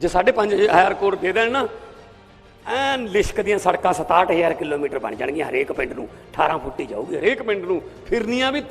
ਜੇ 5.5000 ਕਰੋੜ ਦੇ ਦੇਣ ਨਾ, ਐਨ ਲਿਸ਼ਕ ਦੀਆਂ ਸੜਕਾਂ 67000 ਕਿਲੋਮੀਟਰ ਬਣ ਜਾਣਗੀਆਂ ਹਰੇਕ ਪਿੰਡ ਨੂੰ। 18 ਫੁੱਟੀ ਜਾਊਗੀ ਹਰੇਕ ਪਿੰਡ ਨੂੰ। ਫਿਰਨੀਆਂ ਵੀ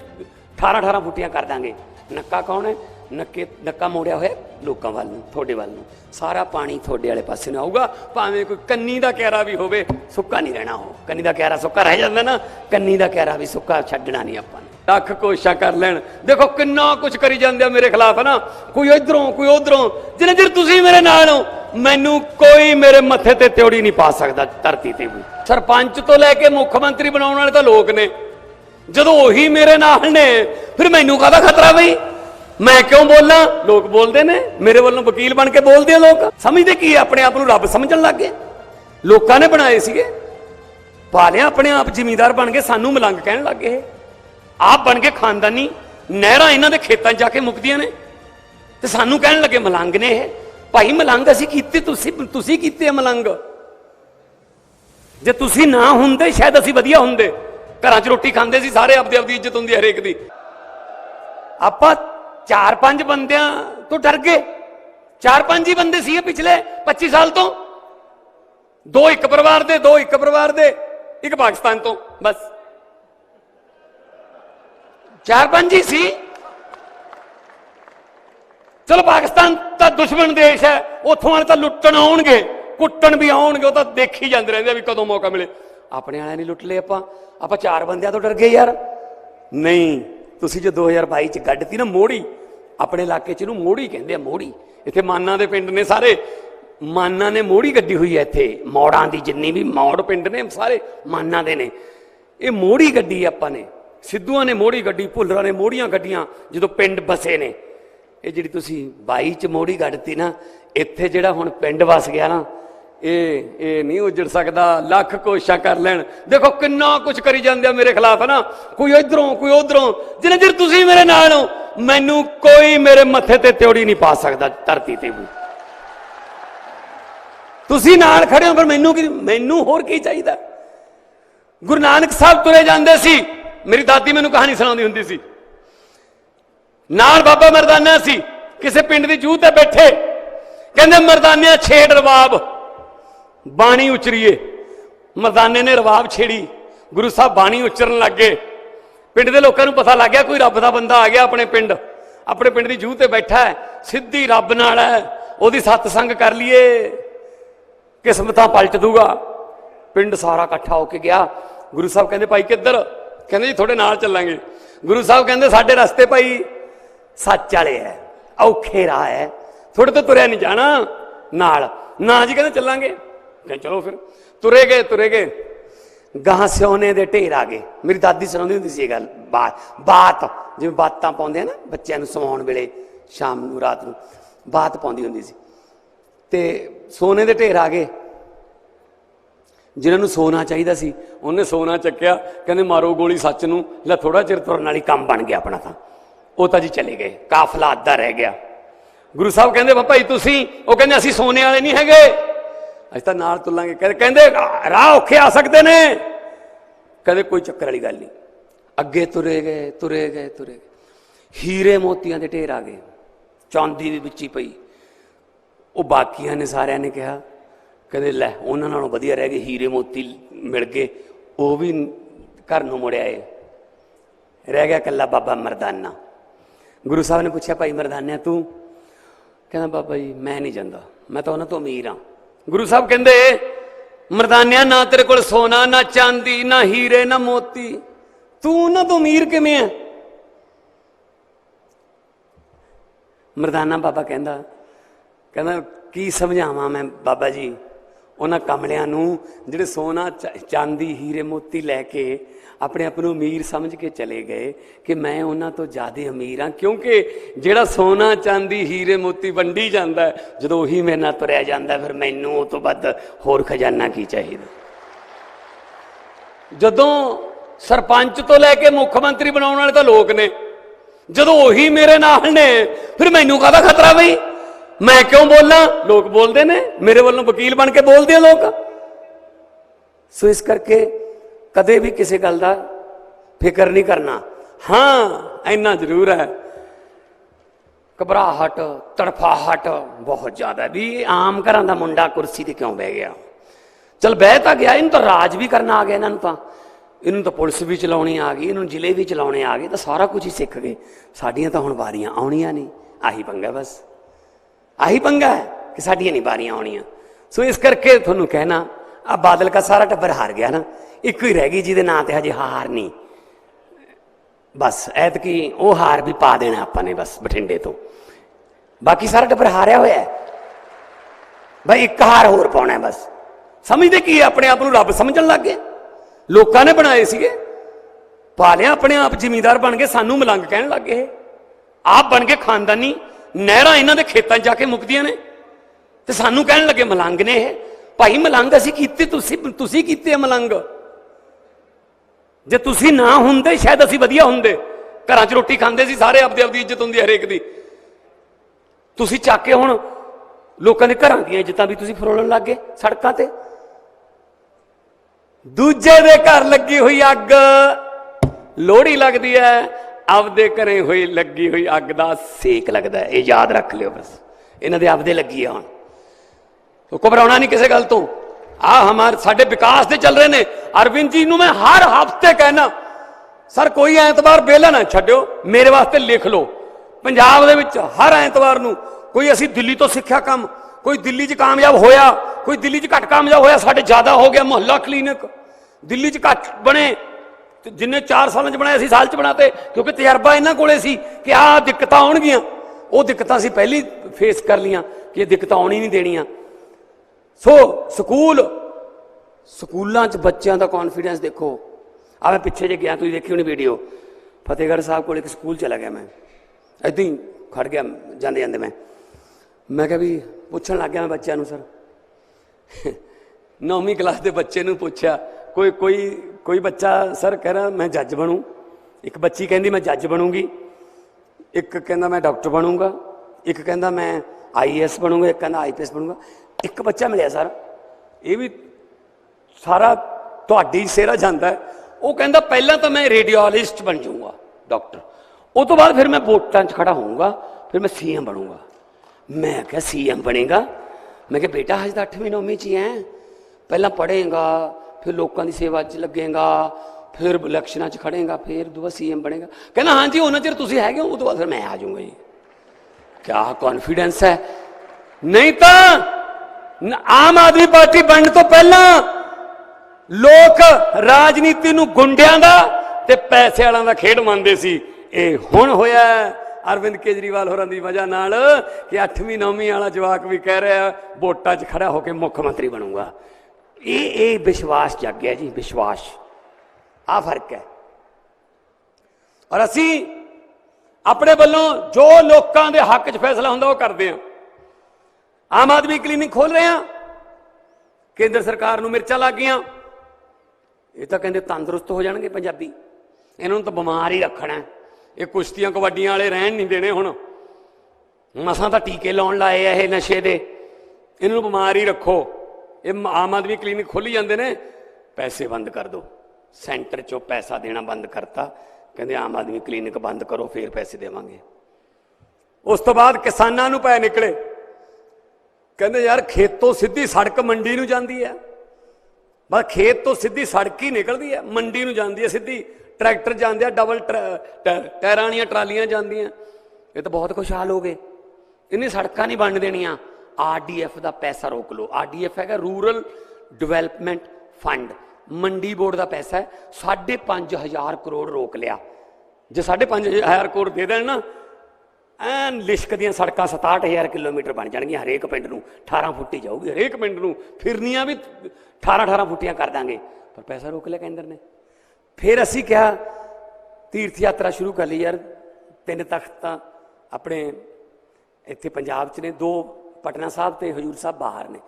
18 18 ਫੁੱਟੀਆਂ ਕਰ ਦਾਂਗੇ। ਨੱਕਾ ਕੌਣ ਹੈ? ਨੱਕੇ, ਨੱਕਾ ਮੋੜਿਆ ਹੋਇਆ ਲੋਕਾਂ ਵੱਲ ਨੂੰ, ਤੁਹਾਡੇ ਵੱਲ ਨੂੰ। ਸਾਰਾ ਪਾਣੀ ਤੁਹਾਡੇ ਵਾਲੇ ਪਾਸੇ ਨੂੰ ਆਊਗਾ। ਭਾਵੇਂ ਕੋਈ ਕੰਨੀ ਦਾ ਕਹਿਰਾ ਵੀ ਹੋਵੇ, ਸੁੱਕਾ ਨਹੀਂ ਰਹਿਣਾ ਉਹ। ਕੰਨੀ ਦਾ ਕਹਿਰਾ ਸੁੱਕਾ ਰਹਿ ਜਾਂਦਾ ਨਾ, ਕੰਨੀ ਦਾ ਕਹਿਰਾ ਵੀ ਸੁੱਕਾ ਛੱਡਣਾ ਨਹੀਂ ਆਪਾਂ ਨੇ। ਲੱਖ ਕੋਸ਼ਿਸ਼ਾਂ ਕਰ ਲੈਣ। ਦੇਖੋ ਕਿੰਨਾ ਕੁਝ ਕਰੀ ਜਾਂਦੇ ਆ ਮੇਰੇ ਖਿਲਾਫ ਨਾ? ਕੋਈ ਇਧਰੋਂ, ਕੋਈ ਉਧਰੋਂ। ਜਿੰਨੇ ਚਿਰ ਤੁਸੀਂ ਮੇਰੇ ਨਾਲ ਹੋ, ਮੈਨੂੰ ਕੋਈ ਮੇਰੇ ਮੱਥੇ ਤੇ ਤਿਉੜੀ ਨਹੀਂ ਪਾ ਸਕਦਾ ਧਰਤੀ ਤੇ ਵੀ। ਸਰਪੰਚ ਤੋਂ ਲੈ ਕੇ ਮੁੱਖ ਮੰਤਰੀ ਬਣਾਉਣ ਵਾਲੇ ਤਾਂ ਲੋਕ ਨੇ। ਜਦੋਂ ਉਹੀ ਮੇਰੇ ਨਾਲ ਨੇ, ਫਿਰ ਮੈਨੂੰ ਕਾਹਦਾ ਖਤਰਾ ਬਈ? ਮੈਂ ਕਿਉਂ ਬੋਲਾਂ? ਲੋਕ ਬੋਲਦੇ ਨੇ। ਮੇਰੇ ਵੱਲੋਂ ਵਕੀਲ ਬਣ ਕੇ ਬੋਲਦੇ ਆ ਲੋਕ। ਸਮਝਦੇ ਕੀ ਆਪਣੇ ਆਪ ਨੂੰ ਰੱਬ ਸਮਝਣ ਲੱਗ ਗਏ। ਲੋਕਾਂ ਨੇ ਬਣਾਏ ਸੀਗੇ। ਪਾਲਿਆ ਆਪਣੇ ਆਪ ਜ਼ਿਮੀਂਦਾਰ ਬਣ ਕੇ ਸਾਨੂੰ ਮਲੰਗ ਕਹਿਣ ਲੱਗ ਗਏ। ਆਪ ਬਣ ਕੇ ਖਾਨਦਾਨੀ ਨਹਿਰਾਂ ਇਹਨਾਂ ਦੇ ਖੇਤਾਂ 'ਚ ਜਾ ਕੇ ਮੁੱਕਦੀਆਂ ਨੇ। ਤੇ ਸਾਨੂੰ ਕਹਿਣ ਲੱਗੇ, ਮਲੰਗ ਨੇ ਇਹ। ਭਾਈ, ਮਲੰਗ ਅਸੀਂ ਕੀਤੇ, ਤੁਸੀਂ ਤੁਸੀਂ ਕੀਤੇ ਆ ਮਲੰਗ। ਜੇ ਤੁਸੀਂ ਨਾ ਹੁੰਦੇ, ਸ਼ਾਇਦ ਅਸੀਂ ਵਧੀਆ ਹੁੰਦੇ। ਘਰਾਂ 'ਚ ਰੋਟੀ ਖਾਂਦੇ ਸੀ, ਸਾਰੇ ਆਪਦੀ ਆਪਦੀ ਇੱਜ਼ਤ ਹੁੰਦੀ ਹਰੇਕ ਦੀ। ਆਪਾਂ ਚਾਰ ਪੰਜ ਬੰਦਿਆਂ ਤੋਂ ਡਰ ਗਏ। ਚਾਰ ਪੰਜ ਹੀ ਬੰਦੇ ਸੀ ਪਿਛਲੇ 25 ਸਾਲ ਤੋਂ। ਦੋ ਇੱਕ ਪਰਿਵਾਰ ਦੇ, ਦੋ ਇੱਕ ਪਰਿਵਾਰ ਦੇ, ਇੱਕ ਪਾਕਿਸਤਾਨ ਤੋਂ, ਬਸ। ਚਾਰ ਪੰਜ ਹੀ ਸੀ। ਚਲੋ ਪਾਕਿਸਤਾਨ ਤਾਂ ਦੁਸ਼ਮਣ ਦੇਸ਼ ਹੈ, ਉੱਥੋਂ ਵਾਲੇ ਤਾਂ ਲੁੱਟਣ ਆਉਣਗੇ, ਕੁੱਟਣ ਵੀ ਆਉਣਗੇ, ਉਹ ਤਾਂ ਦੇਖੀ ਜਾਂਦੇ ਰਹਿੰਦੇ ਵੀ ਕਦੋਂ ਮੌਕਾ ਮਿਲੇ। ਆਪਣੇ ਵਾਲਿਆਂ ਨੇ ਲੁੱਟ ਲਏ ਆਪਾਂ। ਆਪਾਂ ਚਾਰ ਬੰਦਿਆਂ ਤੋਂ ਡਰ ਗਏ ਯਾਰ। ਨਹੀਂ, ਤੁਸੀਂ ਜੋ 2022 ਚ ਗੱਡਤੀ ਨਾ ਮੋੜੀ ਆਪਣੇ ਇਲਾਕੇ ਚ ਇਹਨੂੰ ਮੋੜੀ ਕਹਿੰਦੇ ਆ ਮੋੜੀ ਇੱਥੇ ਮਾਨਾਂ ਦੇ ਪਿੰਡ ਨੇ ਸਾਰੇ। ਮਾਨਾਂ ਨੇ ਮੋੜੀ ਗੱਡੀ ਹੋਈ ਹੈ ਇੱਥੇ। ਮੌੜਾਂ ਦੀ ਜਿੰਨੀ ਵੀ ਮੌੜ ਪਿੰਡ ਨੇ, ਸਾਰੇ ਮਾਨਾਂ ਦੇ ਨੇ। ਇਹ ਮੋੜੀ ਗੱਡੀ ਆਪਾਂ ਨੇ। ਸਿੱਧੂਆਂ ਨੇ ਮੋੜੀ ਗੱਡੀ, ਭੁੱਲਰਾਂ ਨੇ ਮੋੜੀਆਂ ਗੱਡੀਆਂ ਜਦੋਂ ਪਿੰਡ ਬਸੇ ਨੇ। ਇਹ ਜਿਹੜੀ ਤੁਸੀਂ 22 ਚ ਮੋੜੀ ਗੱਡਤੀ ਨਾ, ਇੱਥੇ ਜਿਹੜਾ ਹੁਣ ਪਿੰਡ ਵਸ ਗਿਆ ਨਾ, ਇਹ ਇਹ ਨਹੀਂ ਉਜੜ ਸਕਦਾ, ਲੱਖ ਕੋਸ਼ਿਸ਼ਾਂ ਕਰ ਲੈਣ। ਦੇਖੋ ਕਿੰਨਾ ਕੁਝ ਕਰੀ ਜਾਂਦੇ ਆ ਮੇਰੇ ਖਿਲਾਫ ਨਾ। ਕੋਈ ਇਧਰੋਂ, ਕੋਈ ਉਧਰੋਂ। ਜਿੰਨੇ ਚਿਰ ਤੁਸੀਂ ਮੇਰੇ ਨਾਲ ਹੋ, ਮੈਨੂੰ ਕੋਈ ਮੇਰੇ ਮੱਥੇ ਤੇ ਤਿਉੜੀ ਨਹੀਂ ਪਾ ਸਕਦਾ, ਧਰਤੀ ਤੇ ਵੀ। ਤੁਸੀਂ ਨਾਲ ਖੜੇ ਹੋ ਪਰ ਮੈਨੂੰ ਕੀ, ਮੈਨੂੰ ਹੋਰ ਕੀ ਚਾਹੀਦਾ? ਗੁਰੂ ਨਾਨਕ ਸਾਹਿਬ ਤੁਰੇ ਜਾਂਦੇ ਸੀ। ਮੇਰੀ ਦਾਦੀ ਮੈਨੂੰ ਕਹਾਣੀ ਸੁਣਾਉਂਦੀ ਹੁੰਦੀ ਸੀ। ਨਾਲ ਬਾਬਾ ਮਰਦਾਨਾ ਸੀ, ਕਿਸੇ ਪਿੰਡ ਦੀ ਜੂਹ ਤੇ ਬੈਠੇ। ਕਹਿੰਦੇ, ਮਰਦਾਨਿਆ ਛੇੜ ਰਵਾਬ, ਬਾਣੀ ਉਚਰੀਏ। ਮਰਦਾਨੇ ਨੇ ਰਵਾਬ ਛੇੜੀ, ਗੁਰੂ ਸਾਹਿਬ ਬਾਣੀ ਉਚਰਨ ਲੱਗੇ। ਪਿੰਡ ਦੇ ਲੋਕਾਂ ਨੂੰ ਪਤਾ ਲੱਗ ਗਿਆ, ਕੋਈ ਰੱਬ ਦਾ ਬੰਦਾ ਆ ਗਿਆ ਆਪਣੇ ਪਿੰਡ। ਆਪਣੇ ਪਿੰਡ ਦੀ ਜੂਹ ਤੇ ਬੈਠਾ ਹੈ, ਸਿੱਧੀ ਰੱਬ ਨਾਲ ਹੈ, ਉਹਦੀ ਸਤਸੰਗ ਕਰ ਲਈਏ। ਕਿਸਮਤਾਂ ਪਲਟ ਦੂਗਾ। ਪਿੰਡ ਸਾਰਾ ਇਕੱਠਾ ਹੋ ਕੇ ਗਿਆ। ਗੁਰੂ ਸਾਹਿਬ ਕਹਿੰਦੇ, ਭਾਈ ਕਿੱਧਰ? ਕਹਿੰਦੇ ਜੀ, ਤੁਹਾਡੇ ਨਾਲ ਚੱਲਾਂਗੇ। ਗੁਰੂ ਸਾਹਿਬ ਕਹਿੰਦੇ, ਸਾਡੇ ਰਸਤੇ ਭਾਈ ਸੱਚ ਵਾਲੇ ਐ, ਔਖੇ ਰਾਹ ਐ। ਤੁਹਾਡੇ ਤੋਂ ਤੁਰਿਆ ਨਹੀਂ ਜਾਣਾ ਨਾਲ। ਨਾ ਜੀ ਕਹਿੰਦੇ ਚੱਲਾਂਗੇ। ਕਹਿੰਦੇ ਚਲੋ ਫਿਰ। ਤੁਰੇ ਗਏ ਤੁਰੇ ਗਏ। ਗਾਂ ਸਿਉਨੇ ਦੇ ਢੇਰ ਆ ਗਏ। ਮੇਰੀ ਦਾਦੀ ਸੁਣਾਉਂਦੀ ਹੁੰਦੀ ਸੀ ਇਹ ਗੱਲ। ਬਾਤ ਬਾਤ। ਜਿਵੇਂ ਬਾਤਾਂ ਪਾਉਂਦੇ ਆ ਨਾ ਬੱਚਿਆਂ ਨੂੰ ਸਵਾਉਣ ਵੇਲੇ, ਸ਼ਾਮ ਨੂੰ, ਰਾਤ ਨੂੰ। ਬਾਤ ਪਾਉਂਦੀ ਹੁੰਦੀ ਸੀ। ਤੇ ਸੋਨੇ ਦੇ ਢੇਰ ਆ ਗਏ। ਜਿਨ੍ਹਾਂ ਨੂੰ ਸੋਨਾ ਚਾਹੀਦਾ ਸੀ, ਉਹਨੇ ਸੋਨਾ ਚੱਕਿਆ, ਕਹਿੰਦੇ ਮਾਰੋ ਗੋਲੀ ਸੱਚ ਨੂੰ, ਲੈ ਥੋੜਾ ਚਿਰ ਤੁਰਨ ਵਾਲੀ ਕੰਮ ਬਣ ਗਿਆ ਆਪਣਾ ਤਾਂ। ਉਹ ਤਾਂ ਜੀ ਚਲੇ ਗਏ, ਕਾਫਲਾ ਅੱਧਾ ਰਹਿ ਗਿਆ। ਗੁਰੂ ਸਾਹਿਬ ਕਹਿੰਦੇ ਵਾ ਭਾਈ ਤੁਸੀਂ, ਉਹ ਕਹਿੰਦੇ, ਅਸੀਂ ਸੋਨੇ ਵਾਲੇ ਨਹੀਂ ਹੈਗੇ। ਅਸੀਂ ਤਾਂ ਨਾਲ ਤੁਲਾਂਗੇ। ਕਹਿੰਦੇ ਕਹਿੰਦੇ, ਰਾਹ ਔਖੇ ਆ ਸਕਦੇ ਨੇ। ਕਹਿੰਦੇ, ਕੋਈ ਚੱਕਰ ਵਾਲੀ ਗੱਲ ਨਹੀਂ। ਅੱਗੇ ਤੁਰੇ ਗਏ ਤੁਰੇ ਗਏ ਤੁਰੇ ਗਏ। ਹੀਰੇ ਮੋਤੀਆਂ ਦੇ ਢੇਰ ਆ ਗਏ। ਚਾਂਦੀ ਦੀ ਵਿੱਚ ਹੀ ਪਈ। ਉਹ ਬਾਕੀਆਂ ਨੇ ਸਾਰਿਆਂ ਨੇ ਕਿਹਾ ਕਹਿੰਦੇ, ਲੈ, ਉਹਨਾਂ ਨਾਲੋਂ ਵਧੀਆ ਰਹਿ ਗਏ, ਹੀਰੇ ਮੋਤੀ ਮਿਲ ਗਏ। ਉਹ ਵੀ ਘਰ ਨੂੰ ਮੁੜਿਆ ਏ ਰਹਿ ਗਿਆ ਕੱਲਾ ਬਾਬਾ ਮਰਦਾਨਾ। ਗੁਰੂ ਸਾਹਿਬ ਨੇ ਪੁੱਛਿਆ, ਭਾਈ ਮਰਦਾਨਿਆ, ਤੂੰ? ਕਹਿੰਦਾ, ਬਾਬਾ ਜੀ, ਮੈਂ ਨਹੀਂ ਜਾਂਦਾ। ਮੈਂ ਤਾਂ ਉਹਨਾਂ ਤੋਂ ਅਮੀਰ ਹਾਂ। ਗੁਰੂ ਸਾਹਿਬ ਕਹਿੰਦੇ, ਮਰਦਾਨਿਆ, ਨਾ ਤੇਰੇ ਕੋਲ ਸੋਨਾ, ਨਾ ਚਾਂਦੀ, ਨਾ ਹੀਰੇ, ਨਾ ਮੋਤੀ। ਤੂੰ ਉਹਨਾਂ ਤੋਂ ਅਮੀਰ ਕਿਵੇਂ ਆ ਮਰਦਾਨਾ ਬਾਬਾ ਕਹਿੰਦਾ ਕਹਿੰਦਾ, ਕੀ ਸਮਝਾਵਾਂ ਮੈਂ ਬਾਬਾ ਜੀ? ਉਹਨਾਂ ਕਮਲਿਆਂ ਨੂੰ ਜਿਹੜੇ ਸੋਨਾ ਚ- ਚਾਂਦੀ, ਹੀਰੇ ਮੋਤੀ ਲੈ ਕੇ ਆਪਣੇ ਆਪ ਨੂੰ ਅਮੀਰ ਸਮਝ ਕੇ ਚਲੇ ਗਏ ਕਿ ਮੈਂ ਉਹਨਾਂ ਤੋਂ ਜ਼ਿਆਦਾ ਅਮੀਰ ਹਾਂ। ਕਿਉਂਕਿ ਜਿਹੜਾ ਸੋਨਾ, ਚਾਂਦੀ, ਹੀਰੇ ਮੋਤੀ ਵੰਡੀ ਜਾਂਦਾ ਜਦੋਂ ਉਹੀ ਮੇਰੇ ਨਾਲ ਤੁਰਿਆ ਜਾਂਦਾ ਫਿਰ ਮੈਨੂੰ ਉਹ ਤੋਂ ਵੱਧ ਹੋਰ ਖਜ਼ਾਨਾ ਕੀ ਚਾਹੀਦਾ? ਜਦੋਂ ਸਰਪੰਚ ਤੋਂ ਲੈ ਕੇ ਮੁੱਖ ਮੰਤਰੀ ਬਣਾਉਣ ਵਾਲੇ ਤਾਂ ਲੋਕ ਨੇ। ਜਦੋਂ ਉਹੀ ਮੇਰੇ ਨਾਲ ਨੇ, ਫਿਰ ਮੈਨੂੰ ਕਾਹਦਾ ਖਤਰਾ ਬਈ? ਮੈਂ ਕਿਉਂ ਬੋਲਾਂ? ਲੋਕ ਬੋਲਦੇ ਨੇ। ਮੇਰੇ ਵੱਲੋਂ ਵਕੀਲ ਬਣ ਕੇ ਬੋਲਦੇ ਆ ਲੋਕ। ਸੋ ਇਸ ਕਰਕੇ ਕਦੇ ਵੀ ਕਿਸੇ ਗੱਲ ਦਾ ਫਿਕਰ ਨਹੀਂ ਕਰਨਾ। ਹਾਂ, ਇੰਨਾ ਜ਼ਰੂਰ ਹੈ। ਘਬਰਾਹਟ, ਤੜਫਾਹਟ ਬਹੁਤ ਜ਼ਿਆਦਾ ਵੀ ਇਹ ਆਮ ਘਰਾਂ ਦਾ ਮੁੰਡਾ ਕੁਰਸੀ ਤੇ ਕਿਉਂ ਬਹਿ ਗਿਆ? ਚਲ ਬਹਿ ਤਾਂ ਗਿਆ, ਇਹਨੂੰ ਤਾਂ ਰਾਜ ਵੀ ਕਰਨਾ ਆ ਗਿਆ ਇਹਨਾਂ ਨੂੰ ਤਾਂ। ਇਹਨੂੰ ਤਾਂ ਪੁਲਿਸ ਵੀ ਚਲਾਉਣੀ ਆ ਗਈ, ਇਹਨੂੰ ਜ਼ਿਲ੍ਹੇ ਵੀ ਚਲਾਉਣੇ ਆ ਗਏ, ਤਾਂ ਸਾਰਾ ਕੁਝ ਹੀ ਸਿੱਖ ਗਏ। ਸਾਡੀਆਂ ਤਾਂ ਹੁਣ ਵਾਰੀਆਂ ਆਉਣੀਆਂ ਨਹੀਂ। ਆਹੀ ਪੰਗਾ ਬਸ। ਆਹੀ ਪੰਗਾ ਹੈ ਕਿ ਸਾਡੀਆਂ ਨਹੀਂ ਬਾਰੀਆਂ ਆਉਣੀਆਂ। ਸੋ ਇਸ ਕਰਕੇ ਤੁਹਾਨੂੰ ਕਹਿਣਾ ਆ ਬਾਦਲ ਦਾ ਸਾਰਾ ਟੱਬਰ ਹਾਰ ਗਿਆ ਨਾ, ਇੱਕੋ ਹੀ ਰਹਿ ਗਈ ਜਿਹਦੇ ਨਾਂ ਤੇ ਹਜੇ ਹਾਰ ਨਹੀਂ। ਬਸ, ਐਤਕੀ ਉਹ ਹਾਰ ਵੀ ਪਾ ਦੇਣਾ ਆਪਾਂ ਨੇ ਬਸ ਬਠਿੰਡੇ ਤੋਂ। ਬਾਕੀ ਸਾਰਾ ਟੱਬਰ ਹਾਰਿਆ ਹੋਇਆ ਹੈ। ਬਈ ਇੱਕ ਹਾਰ ਹੋਰ ਪਾਉਣਾ ਹੈ ਬਸ। ਸਮਝਦੇ ਕੀ ਆਪਣੇ ਆਪ ਨੂੰ ਰੱਬ ਸਮਝਣ ਲੱਗ ਗਏ? ਲੋਕਾਂ ਨੇ ਬਣਾਏ ਸੀਗੇ। ਪਾ ਲਿਆ ਆਪਣੇ ਆਪ ਜ਼ਿਮੀਂਦਾਰ ਬਣ ਗਏ ਸਾਨੂੰ ਮਲੰਗ ਕਹਿਣ ਲੱਗ ਗਏ। ਆਪ ਬਣ ਕੇ ਖਾਨਦਾਨੀ ਨਹਿਰਾਂ ਇਹਨਾਂ ਦੇ ਖੇਤਾਂ 'ਚ ਜਾ ਕੇ ਮੁੱਕਦੀਆਂ ਨੇ। ਤੇ ਸਾਨੂੰ ਕਹਿਣ ਲੱਗੇ, ਮਲੰਗ ਨੇ ਇਹ। ਭਾਈ, ਮਲੰਗ ਅਸੀਂ ਕੀਤੇ, ਤੁਸੀਂ ਤੁਸੀਂ ਕੀਤੇ ਆ ਮਲੰਗ। ਜੇ ਤੁਸੀਂ ਨਾ ਹੁੰਦੇ, ਸ਼ਾਇਦ ਅਸੀਂ ਵਧੀਆ ਹੁੰਦੇ। ਘਰਾਂ 'ਚ ਰੋਟੀ ਖਾਂਦੇ ਸੀ, ਸਾਰੇ ਆਪਦੇ ਆਪਦੀ ਇੱਜ਼ਤ ਹੁੰਦੀ ਹਰੇਕ ਦੀ। ਤੁਸੀਂ ਚੱਕ ਕੇ ਹੁਣ ਲੋਕਾਂ ਦੇ ਘਰਾਂ ਦੀਆਂ ਇੱਜ਼ਤਾਂ ਵੀ ਤੁਸੀਂ ਫਰੋਲਣ ਲੱਗ ਗਏ ਸੜਕਾਂ ਤੇ। ਦੂਜੇ ਦੇ ਘਰ ਲੱਗੀ ਹੋਈ ਅੱਗ। ਲੋਹੜੀ ਲੱਗਦੀ ਹੈ। ਆਪਦੇ ਘਰੇ ਹੋਈ ਲੱਗੀ ਹੋਈ ਅੱਗ ਦਾ ਸੇਕ ਲੱਗਦਾ ਇਹ ਯਾਦ ਰੱਖ ਲਿਓ ਬਸ। ਇਹਨਾਂ ਦੇ ਆਪਦੇ ਲੱਗੀ ਆ ਹੁਣ। ਤੋ ਘਬਰਾਉਣਾ ਨਹੀਂ ਕਿਸੇ ਗੱਲ ਤੋਂ। ਆ ਹਮਾਰ ਸਾਡੇ ਵਿਕਾਸ ਦੇ ਚੱਲ ਰਹੇ ਨੇ। ਅਰਵਿੰਦ ਜੀ ਨੂੰ ਮੈਂ ਹਰ ਹਫ਼ਤੇ ਕਹਿਣਾ ਸਰ, ਕੋਈ ਐਤਵਾਰ ਵਿਹਲਾ ਨਾ ਛੱਡਿਓ। ਮੇਰੇ ਵਾਸਤੇ ਲਿਖ ਲਓ। ਪੰਜਾਬ ਦੇ ਵਿੱਚ ਹਰ ਐਤਵਾਰ ਨੂੰ ਕੋਈ ਅਸੀਂ ਦਿੱਲੀ ਤੋਂ ਸਿੱਖਿਆ ਕੰਮ, ਕੋਈ ਦਿੱਲੀ 'ਚ ਕਾਮਯਾਬ ਹੋਇਆ, ਕੋਈ ਦਿੱਲੀ 'ਚ ਘੱਟ ਕਾਮਯਾਬ ਹੋਇਆ, ਸਾਡੇ ਜ਼ਿਆਦਾ ਹੋ ਗਿਆ ਮੁਹੱਲਾ ਕਲੀਨਿਕ। ਦਿੱਲੀ 'ਚ ਘੱਟ ਬਣੇ ਤੇ ਜਿੰਨੇ 4 ਸਾਲਾਂ 'ਚ ਬਣਾਏ ਸੀ, ਸਾਲ 'ਚ ਬਣਾਤੇ, ਕਿਉਂਕਿ ਤਜਰਬਾ ਇਹਨਾਂ ਕੋਲੇ ਸੀ ਕਿ ਆਹ ਦਿੱਕਤਾਂ ਆਉਣਗੀਆਂ। ਉਹ ਦਿੱਕਤਾਂ ਅਸੀਂ ਪਹਿਲੀ ਫੇਸ ਕਰ ਲੀਆਂ ਕਿ ਇਹ ਦਿੱਕਤਾਂ ਆਉਣੀ ਨਹੀਂ ਦੇਣੀਆਂ। ਸੋ ਸਕੂਲ, ਸਕੂਲਾਂ 'ਚ ਬੱਚਿਆਂ ਦਾ ਕੌਨਫੀਡੈਂਸ ਦੇਖੋ। ਆ ਮੈਂ ਪਿੱਛੇ ਜੇ ਗਿਆ, ਤੁਸੀਂ ਦੇਖੀ ਹੋਣੀ ਵੀਡੀਓ ਫਤਿਹਗੜ੍ਹ ਸਾਹਿਬ ਕੋਲ ਇੱਕ ਸਕੂਲ ਚਲਾ ਗਿਆ ਮੈਂ। ਏਦਾਂ ਹੀ ਖੜ ਗਿਆ, ਜਾਂਦੇ ਜਾਂਦੇ ਮੈਂ। ਮੈਂ ਕਿਹਾ ਵੀ ਪੁੱਛਣ ਲੱਗ ਗਿਆ ਮੈਂ ਬੱਚਿਆਂ ਨੂੰ, ਸਰ। ਨੌਵੀਂ ਕਲਾਸ ਦੇ ਬੱਚੇ ਨੂੰ ਪੁੱਛਿਆ ਕੋਈ ਕੋਈ ਕੋਈ ਬੱਚਾ, ਸਰ, ਕਹਿ ਰਿਹਾ, ਮੈਂ ਜੱਜ ਬਣੂ। ਇੱਕ ਬੱਚੀ ਕਹਿੰਦੀ, ਮੈਂ ਜੱਜ ਬਣੂੰਗੀ। ਇੱਕ ਕਹਿੰਦਾ, ਮੈਂ ਡਾਕਟਰ ਬਣੂੰਗਾ। ਇੱਕ ਕਹਿੰਦਾ, ਮੈਂ ਆਈਐਸ ਬਣੂੰਗਾ। ਇੱਕ ਕਹਿੰਦਾ ਆਈਪੀਐਸ ਬਣੂੰਗਾ। ਇੱਕ ਬੱਚਾ ਮਿਲਿਆ, ਸਰ, ਇਹ ਵੀ ਸਾਰਾ ਤੁਹਾਡੀ ਸਿਰਾ ਜਾਂਦਾ ਉਹ ਕਹਿੰਦਾ, ਪਹਿਲਾਂ ਤਾਂ ਮੈਂ ਰੇਡੀਓਲੋਜਿਸਟ ਬਣ ਜਾਊਂਗਾ, ਡਾਕਟਰ। ਉਹ ਤੋਂ ਬਾਅਦ ਫਿਰ ਮੈਂ ਵੋਟਾਂ 'ਚ ਖੜਾ ਹੋਊਂਗਾ, ਫਿਰ ਮੈਂ ਸੀਐਮ ਬਣੂੰਗਾ। ਮੈਂ ਕਿਹਾ ਸੀਐਮ ਬਣੇਗਾ? ਮੈਂ ਕਿਹਾ, ਬੇਟਾ, ਹਜੇ ਤਾਂ 8ਵੀਂ 9ਵੀਂ 'ਚ ਹੀ ਹੈ ਪਹਿਲਾਂ ਪੜ੍ਹੇਗਾ ਫਿਰ ਲੋਕਾਂ ਦੀ ਸੇਵਾ 'ਚ ਲੱਗੇਗਾ, ਫਿਰ ਇਲੈਕਸ਼ਨਾਂ 'ਚ ਖੜੇਗਾ, ਫਿਰ ਦੁਬਾਰਾ ਸੀਐਮ ਬਣੇਗਾ। ਕਹਿੰਦਾ, ਹਾਂਜੀ, ਉਹਨਾਂ ਚਿਰ ਤੁਸੀਂ ਹੈਗੇ ਹੋ, ਉਹ ਤੋਂ ਬਾਅਦ ਫਿਰ ਮੈਂ ਆ ਜਾਊਂਗਾ ਜੀ। ਕਿਆ ਕੌਨਫੀਡੈਂਸ ਹੈ? ਨਹੀਂ ਤਾਂ ਆਮ ਆਦਮੀ ਪਾਰਟੀ ਬਣਨ ਤੋਂ ਪਹਿਲਾਂ ਲੋਕ ਰਾਜਨੀਤੀ ਨੂੰ ਗੁੰਡਿਆਂ ਦਾ ਤੇ ਪੈਸੇ ਵਾਲਿਆਂ ਦਾ ਖੇਡ ਮੰਨਦੇ ਸੀ। ਇਹ ਹੁਣ ਹੋਇਆ ਅਰਵਿੰਦ ਕੇਜਰੀਵਾਲ ਹੋਰਾਂ ਦੀ ਵਜ੍ਹਾ ਨਾਲ ਕਿ 8ਵੀਂ 9ਵੀਂ ਵਾਲਾ ਜਵਾਕ ਵੀ ਕਹਿ ਰਿਹਾ, ਵੋਟਾਂ 'ਚ ਖੜਾ ਹੋ ਕੇ ਮੁੱਖ ਮੰਤਰੀ ਬਣੂਗਾ। ਇਹ ਇਹ ਵਿਸ਼ਵਾਸ ਜਾਗ ਜੀ, ਵਿਸ਼ਵਾਸ। ਆ ਫ਼ਰਕ ਹੈ। ਔਰ ਅਸੀਂ ਆਪਣੇ ਵੱਲੋਂ ਜੋ ਲੋਕਾਂ ਦੇ ਹੱਕ 'ਚ ਫੈਸਲਾ ਹੁੰਦਾ ਉਹ ਕਰਦੇ ਹਾਂ। ਆਮ ਆਦਮੀ ਕਲੀਨਿਕ ਖੋਲ ਰਹੇ ਹਾਂ। ਕੇਂਦਰ ਸਰਕਾਰ ਨੂੰ ਮਿਰਚਾਂ ਲੱਗ ਗਈਆਂ। ਇਹ ਤਾਂ ਕਹਿੰਦੇ ਤੰਦਰੁਸਤ ਹੋ ਜਾਣਗੇ ਪੰਜਾਬੀ। ਇਹਨਾਂ ਨੂੰ ਤਾਂ ਬਿਮਾਰ ਹੀ ਰੱਖਣਾ ਇਹ ਕੁਸ਼ਤੀਆਂ ਕਬੱਡੀਆਂ ਵਾਲੇ ਰਹਿਣ ਨਹੀਂ ਦੇਣੇ ਹੁਣ। ਮਸਾਂ ਤਾਂ ਟੀਕੇ ਲਾਉਣ ਲਾਏ ਆ ਇਹ ਨਸ਼ੇ ਦੇ। ਇਹਨੂੰ ਬਿਮਾਰ ਹੀ ਰੱਖੋ। ਇਹ ਮ- ਆਮ ਆਦਮੀ ਕਲੀਨਿਕ ਖੋਲੀ ਜਾਂਦੇ ਨੇ, ਪੈਸੇ ਬੰਦ ਕਰ ਦਿਓ ਸੈਂਟਰ ਚੋਂ ਪੈਸਾ ਦੇਣਾ ਬੰਦ ਕਰਤਾ। ਕਹਿੰਦੇ ਆਮ ਆਦਮੀ ਕਲੀਨਿਕ ਬੰਦ ਕਰੋ, ਫੇਰ ਪੈਸੇ ਦੇਵਾਂਗੇ। ਉਸ ਤੋਂ ਬਾਅਦ ਕਿਸਾਨਾਂ ਨੂੰ ਪੈ ਨਿਕਲੇ। ਕਹਿੰਦੇ ਯਾਰ ਖੇਤੋਂ ਸਿੱਧੀ ਸੜਕ ਮੰਡੀ ਨੂੰ ਜਾਂਦੀ ਹੈ। ਬਸ ਖੇਤ ਤੋਂ ਸਿੱਧੀ ਸੜਕ ਹੀ ਨਿਕਲਦੀ ਹੈ। ਮੰਡੀ ਨੂੰ ਜਾਂਦੀ ਹੈ ਸਿੱਧੀ। ਟਰੈਕਟਰ ਜਾਂਦੇ ਆ, ਡਬਲ ਟਰ- ਟੈ- ਟਾਇਰਾਂ ਵਾਲੀਆਂ ਟਰਾਲੀਆਂ ਜਾਂਦੀਆਂ। ਇਹ ਤਾਂ ਬਹੁਤ ਖੁਸ਼ਹਾਲ ਹੋ ਗਏ। ਇੰਨੀ ਸੜਕਾਂ ਨਹੀਂ ਬਣ ਦੇਣੀਆਂ। ਆਰਡੀਐਫ ਦਾ ਪੈਸਾ ਰੋਕ ਲਓ। ਆਰਡੀਐਫ ਹੈਗਾ rural development fund. Mandi board ਦਾ ਪੈਸਾ ਹੈ 5.5000 ਕਰੋੜ ਰੋਕ ਲਿਆ। ਜੇ 5.5000 ਕਰੋੜ ਦੇ ਦੇਣ ਨਾ, ਐਨ ਲਿਸ਼ਕਦੀਆਂ ਸੜਕਾਂ 67000 ਕਿਲੋਮੀਟਰ ਬਣ ਜਾਣਗੀਆਂ ਹਰੇਕ ਪਿੰਡ ਨੂੰ। 18 ਫੁੱਟੀ ਜਾਊਗੀ। ਹਰੇਕ ਪਿੰਡ ਨੂੰ ਫਿਰਨੀਆਂ ਵੀ 18 18 ਫੁੱਟੀਆਂ ਕਰ ਦਾਂਗੇ। ਪਰ ਪੈਸਾ ਰੋਕ ਲਿਆ ਕੇਂਦਰ ਨੇ। ਫਿਰ ਅਸੀਂ ਕਿਹਾ, ਤੀਰਥ ਯਾਤਰਾ ਸ਼ੁਰੂ ਕਰ ਲਈ ਯਾਰ। ਤਿੰਨ ਤਖਤ ਤਾਂ ਆਪਣੇ ਇੱਥੇ ਪੰਜਾਬ 'ਚ ਨੇ, ਦੋ ਪਟਨਾ ਸਾਹਿਬ ਤੇ ਹਜੂਰ ਸਾਹਿਬ ਬਾਹਰ ਨੇ।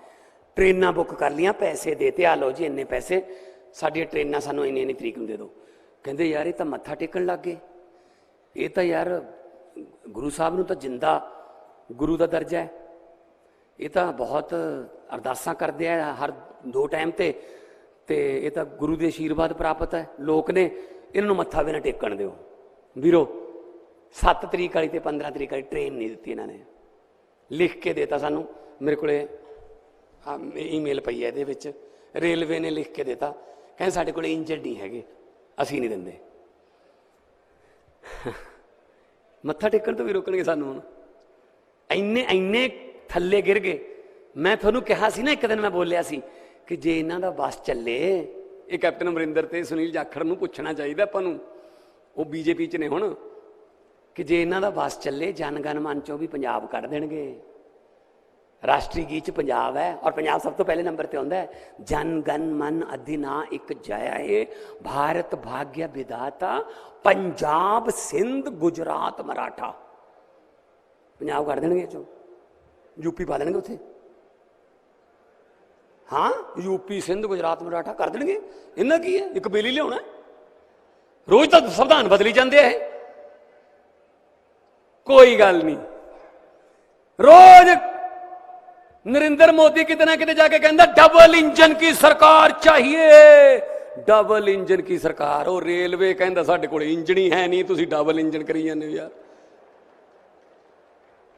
ਟ੍ਰੇਨਾਂ ਬੁੱਕ ਕਰ ਲੀਆਂ ਪੈਸੇ ਦੇ ਤੇ ਆ ਲਓ ਜੀ, ਇੰਨੇ ਪੈਸੇ। ਸਾਡੀਆਂ ਟ੍ਰੇਨਾਂ ਸਾਨੂੰ ਇੰਨੀ ਇੰਨੀ ਤਰੀਕ ਨੂੰ ਦੇ ਦਿਓ। ਕਹਿੰਦੇ ਯਾਰ ਇਹ ਤਾਂ ਮੱਥਾ ਟੇਕਣ ਲੱਗ ਗਏ। ਇਹ ਤਾਂ ਯਾਰ ਗੁਰੂ ਸਾਹਿਬ ਨੂੰ ਤਾਂ ਜਿੰਦਾ, ਗੁਰੂ ਦਾ ਦਰਜਾ ਹੈ। ਇਹ ਤਾਂ ਬਹੁਤ ਅਰਦਾਸਾਂ ਕਰਦੇ ਆ ਹਰ ਦੋ ਟਾਈਮ ਤੇ ਤੇ ਇਹ ਤਾਂ ਗੁਰੂ ਦੇ ਆਸ਼ੀਰਵਾਦ ਪ੍ਰਾਪਤ ਹੈ। ਲੋਕ ਨੇ ਇਹਨਾਂ ਨੂੰ ਮੱਥਾ ਵੀ ਨਾ ਟੇਕਣ ਦਿਓ। ਵੀਰੋ 7 ਤਰੀਕ ਵਾਲੀ ਤੇ 15 ਤਰੀਕ ਵਾਲੀ ਟ੍ਰੇਨ ਨਹੀਂ ਦਿੱਤੀ ਇਹਨਾਂ ਨੇ। ਲਿਖ ਕੇ ਦੇਤਾ ਸਾਨੂੰ। ਮੇਰੇ ਕੋਲੇ ਆ ਈਮੇਲ ਪਈ ਹੈ ਇਹਦੇ ਵਿੱਚ। ਰੇਲਵੇ ਨੇ ਲਿਖ ਕੇ ਦੇਤਾ। ਕਹਿੰਦੇ ਸਾਡੇ ਕੋਲੇ ਇੰਜਨ ਨਹੀਂ ਹੈਗੇ। ਅਸੀਂ ਨਹੀਂ ਦਿੰਦੇ। ਮੱਥਾ ਟੇਕਣ ਤੋਂ ਵੀ ਰੋਕਣਗੇ ਸਾਨੂੰ ਹੁਣ। ਇੰਨੇ ਇੰਨੇ ਥੱਲੇ ਗਿਰ ਗਏ। ਮੈਂ ਤੁਹਾਨੂੰ ਕਿਹਾ ਸੀ ਨਾ ਇੱਕ ਦਿਨ ਮੈਂ ਬੋਲਿਆ ਸੀ ਕਿ ਜੇ ਇਹਨਾਂ ਦਾ ਬੱਸ ਚੱਲੇ, ਇਹ ਕੈਪਟਨ ਅਮਰਿੰਦਰ ਤੇ ਸੁਨੀਲ ਜਾਖੜ ਨੂੰ ਪੁੱਛਣਾ ਚਾਹੀਦਾ ਆਪਾਂ ਨੂੰ। ਉਹ ਬੀਜੇਪੀ 'ਚ ਨੇ ਹੁਣ। ਕਿ ਜੇ ਇਹਨਾਂ ਦਾ ਬਸ ਚੱਲੇ ਜਨਗਨ ਮਨ ਚੋਂ ਵੀ ਪੰਜਾਬ ਕੱਢ ਦੇਣਗੇ। ਰਾਸ਼ਟਰੀ ਗੀਤ ਚ ਪੰਜਾਬ ਹੈ ਔਰ ਪੰਜਾਬ ਸਭ ਤੋਂ ਪਹਿਲੇ ਨੰਬਰ ਤੇ ਆਉਂਦਾ ਹੈ, ਜਨ ਗਨ ਮਨ ਅਧਿਨਾ ਇੱਕ ਜਯਾ ਹੈ ਭਾਰਤ ਭਾਗਯ ਵਿਦਾਤਾ ਪੰਜਾਬ ਸਿੰਧ ਗੁਜਰਾਤ ਮਰਾਠਾ। ਪੰਜਾਬ ਕੱਢ ਦੇਣਗੇ ਚੋਂ। ਯੂਪੀ ਪਾ ਦੇਣਗੇ ਉੱਥੇ। ਹਾਂ ਯੂਪੀ ਸਿੰਧ, ਗੁਜਰਾਤ, ਮਰਾਠਾ ਕਰ ਦੇਣਗੇ। ਇਹਨਾਂ ਕੀ ਹੈ? ਇੱਕ ਬੇਲੀ ਲਿਆਉਣਾ ਰੋਜ਼ ਤਾਂ ਸੰਵਿਧਾਨ ਬਦਲੀ ਜਾਂਦੇ ਆ ਇਹ। ਕੋਈ ਗੱਲ ਨਹੀਂ। ਰੋਜ਼ ਨਰਿੰਦਰ ਮੋਦੀ ਕਿਤੇ ਨਾ ਕਿਤੇ ਜਾ ਕੇ ਕਹਿੰਦਾ ਡਬਲ ਇੰਜਨ ਕੀ ਸਰਕਾਰ ਚਾਹੀਏ? ਡਬਲ ਇੰਜਨ ਕੀ ਸਰਕਾਰ? ਉਹ ਰੇਲਵੇ ਕਹਿੰਦਾ, ਸਾਡੇ ਕੋਲ ਇੰਜਨ ਹੀ ਹੈ ਨਹੀਂ, ਤੁਸੀਂ ਡਬਲ ਇੰਜਨ ਕਰੀ ਜਾਂਦੇ ਹੋ ਯਾਰ।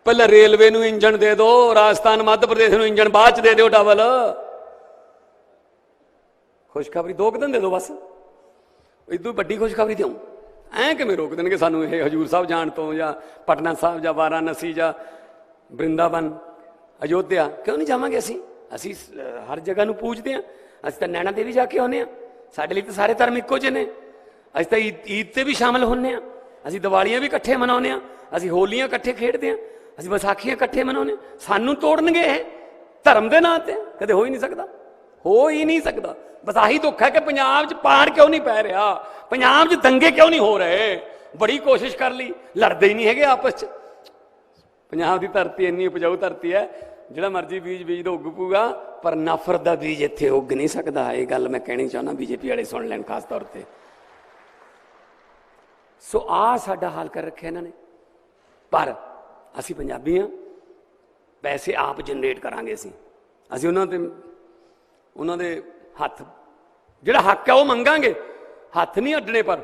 ਪਹਿਲਾਂ ਰੇਲਵੇ ਨੂੰ ਇੰਜਣ ਦੇ ਦਿਓ, ਰਾਜਸਥਾਨ, ਮੱਧ ਪ੍ਰਦੇਸ਼ ਨੂੰ ਇੰਜਣ ਬਾਅਦ ਚ ਦੇ ਦਿਓ ਡਬਲ ਖੁਸ਼ਖਬਰੀ ਦੋ ਕੁ ਦਿਨ ਦੇ ਦਿਓ ਬਸ। ਇਦੋਂ ਵੱਡੀ ਖੁਸ਼ਖਬਰੀ ਦਿਓ ਐਂ ਕਿਵੇਂ ਰੋਕ ਦੇਣਗੇ ਸਾਨੂੰ ਇਹ ਹਜੂਰ ਸਾਹਿਬ ਜਾਣ ਤੋਂ ਜਾਂ ਪਟਨਾ ਸਾਹਿਬ ਜਾਂ ਵਾਰਾਣਸੀ ਜਾਂ ਬ੍ਰਿੰਦਾਵਨ, ਅਯੋਧਿਆ? ਕਿਉਂ ਨਹੀਂ ਜਾਵਾਂਗੇ ਅਸੀਂ? ਅਸੀਂ ਹਰ ਜਗ੍ਹਾ ਨੂੰ ਪੂਜਦੇ ਹਾਂ। ਅਸੀਂ ਤਾਂ ਨੈਣਾ ਦੇਵੀ ਜਾ ਕੇ ਆਉਂਦੇ ਹਾਂ। ਸਾਡੇ ਲਈ ਤਾਂ ਸਾਰੇ ਧਰਮ ਇੱਕੋ ਜਿਹੇ ਨੇ। ਅਸੀਂ ਤਾਂ ਈਦ ਈਦ ਤੇ ਵੀ ਸ਼ਾਮਲ ਹੁੰਨੇ ਆ ਅਸੀਂ ਦੀਵਾਲੀਆਂ ਵੀ ਇਕੱਠੇ ਮਨਾਉਂਦੇ ਆ ਅਸੀਂ ਹੋਲੀਆਂ ਇਕੱਠੇ ਖੇਡਦੇ ਆ ਅਸੀਂ ਵਿਸਾਖੀਆਂ ਇਕੱਠੇ ਮਨਾਉਂਦੇ ਹਾਂ। ਸਾਨੂੰ ਤੋੜਨਗੇ ਇਹ। ਧਰਮ ਦੇ ਨਾਂ ਤੇ। ਕਦੇ ਹੋ ਹੀ ਨਹੀਂ ਸਕਦਾ। ਹੋ ਹੀ ਨਹੀਂ ਸਕਦਾ। ਬਸ ਆਹੀ ਦੁੱਖ ਹੈ ਕਿ ਪੰਜਾਬ 'ਚ ਪਾੜ ਕਿਉਂ ਨਹੀਂ ਪੈ ਰਿਹਾ? ਪੰਜਾਬ 'ਚ ਦੰਗੇ ਕਿਉਂ ਨਹੀਂ ਹੋ ਰਹੇ? ਬੜੀ ਕੋਸ਼ਿਸ਼ ਕਰ ਲਈ। ਲੜਦੇ ਹੀ ਨਹੀਂ ਹੈਗੇ ਆਪਸ 'ਚ। ਪੰਜਾਬ ਦੀ ਧਰਤੀ ਇੰਨੀ ਉਪਜਾਊ ਧਰਤੀ ਹੈ, ਜਿਹੜਾ ਮਰਜ਼ੀ ਬੀਜ ਬੀਜ ਦੋ ਉੱਗ ਪੂਗਾ, ਪਰ ਨਫ਼ਰਤ ਦਾ ਬੀਜ ਇੱਥੇ ਉੱਗ ਨਹੀਂ ਸਕਦਾ। ਇਹ ਗੱਲ ਮੈਂ ਕਹਿਣੀ ਚਾਹੁੰਦਾ ਬੀਜੇਪੀ ਵਾਲੇ ਸੁਣ ਲੈਣ, ਖਾਸ ਤੌਰ ਤੇ। ਸੋ ਆ ਸਾਡਾ ਹਾਲ ਕਰ ਰੱਖਿਆ ਇਹਨਾਂ ਨੇ। ਪਰ ਅਸੀਂ ਪੰਜਾਬੀ ਹਾਂ। ਪੈਸੇ ਆਪ ਜਨਰੇਟ ਕਰਾਂਗੇ ਅਸੀਂ। ਅਸੀਂ ਉਹਨਾਂ ਤੇ, ਉਹਨਾਂ ਦੇ ਹੱਥ, ਜਿਹੜਾ ਹੱਕ ਹੈ ਉਹ ਮੰਗਾਂਗੇ। ਹੱਥ ਨਹੀਂ ਅੱਡਣੇ ਪਰ।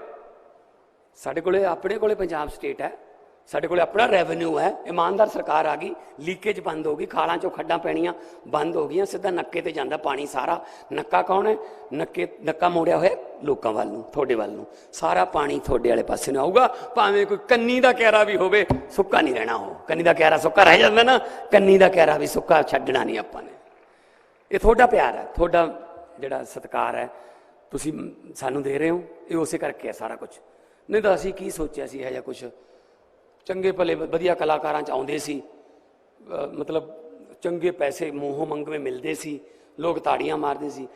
ਸਾਡੇ ਕੋਲੇ, ਆਪਣੇ ਕੋਲੇ ਪੰਜਾਬ ਸਟੇਟ ਹੈ। ਸਾਡੇ ਕੋਲੇ ਆਪਣਾ ਰੈਵਨਿਊ ਹੈ। ਇਮਾਨਦਾਰ ਸਰਕਾਰ ਆ ਗਈ। ਲੀਕੇਜ ਬੰਦ ਹੋ ਗਈ। ਖਾਲਾਂ ਚੋਂ ਖੱਡਾਂ ਪੈਣੀਆਂ ਬੰਦ ਹੋ ਗਈਆਂ। ਸਿੱਧਾ ਨੱਕੇ ਤੇ ਜਾਂਦਾ ਪਾਣੀ ਸਾਰਾ। ਨੱਕਾ ਕੌਣ ਹੈ? ਨੱਕੇ, ਨੱਕਾ ਮੋੜਿਆ ਹੋਇਆ ਲੋਕਾਂ ਵੱਲ ਨੂੰ, ਤੁਹਾਡੇ ਵੱਲ ਨੂੰ। ਸਾਰਾ ਪਾਣੀ ਤੁਹਾਡੇ ਵਾਲੇ ਪਾਸੇ ਨੂੰ ਆਊਗਾ। ਭਾਵੇਂ ਕੋਈ ਕੰਨੀ ਦਾ ਕਹਿਰਾ ਵੀ ਹੋਵੇ, ਸੁੱਕਾ ਨਹੀਂ ਰਹਿਣਾ ਉਹ। ਕੰਨੀ ਦਾ ਕਹਿਰਾ ਸੁੱਕਾ ਰਹਿ ਜਾਂਦਾ ਨਾ। ਕੰਨੀ ਦਾ ਕਹਿਰਾ ਵੀ ਸੁੱਕਾ ਛੱਡਣਾ ਨਹੀਂ ਆਪਾਂ ਨੇ। ਇਹ ਤੁਹਾਡਾ ਪਿਆਰ ਹੈ। ਤੁਹਾਡਾ ਜਿਹੜਾ ਸਤਿਕਾਰ ਹੈ ਤੁਸੀਂ ਸਾਨੂੰ ਦੇ ਰਹੇ ਹੋ, ਇਹ ਉਸੇ ਕਰਕੇ ਹੈ ਸਾਰਾ ਕੁਝ ਨਹੀਂ ਤਾਂ ਅਸੀਂ ਕੀ ਸੋਚਿਆ ਸੀ ਇਹ ਜਿਹਾ ਕੁਝ ਚੰਗੇ ਭਲੇ ਵਧੀਆ ਕਲਾਕਾਰਾਂ ਚ ਆਉਂਦੇ ਸੀ। ਮਤਲਬ ਚੰਗੇ ਪੈਸੇ ਮੂੰਹੋਂ ਮੰਗਵੇਂ ਮਿਲਦੇ ਸੀ, ਲੋਕ ਤਾੜੀਆਂ ਮਾਰਦੇ ਸੀ।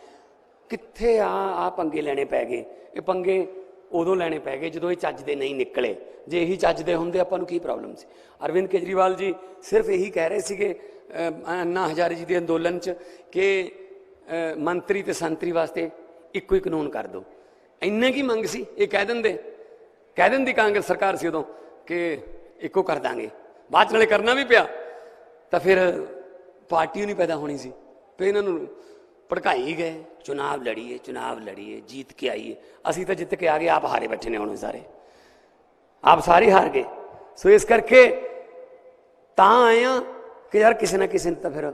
ਕਿੱਥੇ ਆ ਆ ਪੰਗੇ ਲੈਣੇ ਪੈ ਗਏ? ਇਹ ਪੰਗੇ ਉਦੋਂ ਲੈਣੇ ਪੈ ਗਏ ਜਦੋਂ ਇਹ ਚੱਜ ਦੇ ਨਹੀਂ ਨਿਕਲੇ। ਜੇ ਇਹੀ ਚੱਜ ਦੇ ਹੁੰਦੇ ਆਪਾਂ ਨੂੰ ਕੀ ਪ੍ਰੋਬਲਮ ਸੀ? ਅਰਵਿੰਦ ਕੇਜਰੀਵਾਲ ਜੀ ਸਿਰਫ ਇਹੀ ਕਹਿ ਰਹੇ ਸੀਗੇ ਅੰਨਾ ਹਜ਼ਾਰੇ ਜੀ ਦੇ ਅੰਦੋਲਨ ਚ ਕਿ ਮੰਤਰੀ ਤੇ ਸੰਤਰੀ ਵਾਸਤੇ ਇੱਕੋ ਹੀ ਕਾਨੂੰਨ ਕਰ ਦਿਓ। ਇੰਨੇ ਕੀ ਮੰਗ ਸੀ? ਇਹ ਕਹਿ ਦਿੰਦੇ। ਕਹਿ ਦਿੰਦੀ ਕਾਂਗਰਸ ਸਰਕਾਰ ਸੀ ਉਦੋਂ ਕਿ ਇੱਕੋ ਕਰ ਦਾਂਗੇ। ਬਾਅਦ 'ਚ ਨਾਲੇ ਕਰਨਾ ਵੀ ਪਿਆ। ਤਾਂ ਫਿਰ ਪਾਰਟੀ ਨਹੀਂ ਪੈਦਾ ਹੋਣੀ ਸੀ। ਫਿਰ ਇਹਨਾਂ ਨੂੰ ਭੜਕਾਈ ਗਏ। ਚੁਣਾਵ ਲੜੀਏ ਚੁਣਾਵ ਲੜੀਏ, ਜੀਤ ਕੇ ਆਈਏ। ਅਸੀਂ ਤਾਂ ਜਿੱਤ ਕੇ ਆ ਗਏ, ਆਪ ਹਾਰੇ ਬੈਠੇ ਨੇ ਹੁਣ ਸਾਰੇ। ਆਪ ਸਾਰੇ ਹਾਰ ਗਏ। ਸੋ ਇਸ ਕਰਕੇ ਤਾਂ ਆਏ ਆ ਕਿ ਯਾਰ ਕਿਸੇ ਨਾ ਕਿਸੇ ਨੇ ਤਾਂ ਫਿਰ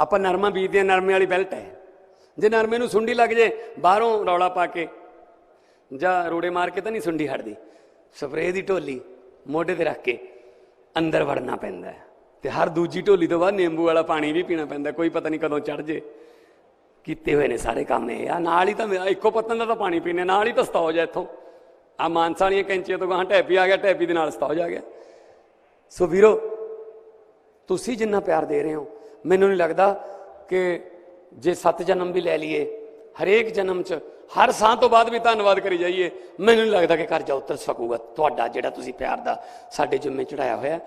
ਆਪਾਂ ਨਰਮਾ ਬੀਜਦੇ ਆ ਨਰਮੇ ਵਾਲੀ ਬੈਲਟ ਹੈ। ਜੇ ਨਰਮੇ ਨੂੰ ਸੁੰਡੀ ਲੱਗ ਜੇ, ਬਾਹਰੋਂ ਰੌਲਾ ਪਾ ਕੇ, ਜਾਂ ਰੋੜੇ ਮਾਰ ਕੇ ਤਾਂ ਨਹੀਂ ਸੁੰਡੀ ਹਟਦੀ। ਸਪਰੇਅ ਦੀ ਢੋਲੀ ਮੋਢੇ ਤੇ ਰੱਖ ਕੇ ਅੰਦਰ ਵੜਨਾ ਪੈਂਦਾ ਹੈ ਤੇ ਹਰ ਦੂਜੀ ਢੋਲੀ ਤੋਂ ਬਾਅਦ ਨਿੰਬੂ ਵਾਲਾ ਪਾਣੀ ਵੀ ਪੀਣਾ ਪੈਂਦਾ ਕੋਈ ਪਤਾ ਨਹੀਂ ਕਦੋਂ ਚੜ ਜੇ। ਕੀਤੇ ਹੋਏ ਨੇ ਸਾਰੇ ਕੰਮ ਇਹ। ਆ ਨਾਲ ਹੀ ਤਾਂ ਮੇਰਾ ਇੱਕੋ ਪੱਤਨ ਦਾ ਤਾਂ ਪਾਣੀ ਪੀਨੇ ਨਾਲ ਹੀ ਤਾਂ ਸਤੌਜ ਹੈ ਇੱਥੋਂ। ਆ ਮਾਨਸਾ ਵਾਲੀਆਂ ਕੈਂਚੀਆਂ ਤੋਂ ਗਾਂ ਟੈਪੀ ਆ ਗਿਆ ਟੈਪੀ ਦੇ ਨਾਲ ਸਤੌਜ ਆ ਗਿਆ। ਸੋ ਵੀਰੋ, ਤੁਸੀਂ ਜਿੰਨਾ ਪਿਆਰ ਦੇ ਰਹੇ ਹੋ, ਮੈਨੂੰ ਨਹੀਂ ਲੱਗਦਾ ਕਿ ਜੇ ਸੱਤ ਜਨਮ ਵੀ ਲੈ ਲਈਏ, ਹਰੇਕ ਜਨਮ 'ਚ ਹਰ ਸਾਹ ਤੋਂ ਬਾਅਦ ਵੀ ਧੰਨਵਾਦ ਕਰੀ ਜਾਈਏ, ਮੈਨੂੰ ਨਹੀਂ ਲੱਗਦਾ ਕਿ ਕਰਜ਼ਾ ਉਤਰ ਸਕੂਗਾ ਤੁਹਾਡਾ ਜਿਹੜਾ ਤੁਸੀਂ ਪਿਆਰ ਦਾ ਸਾਡੇ ਜਿੰਮੇ ਚੜਾਇਆ ਹੋਇਆ।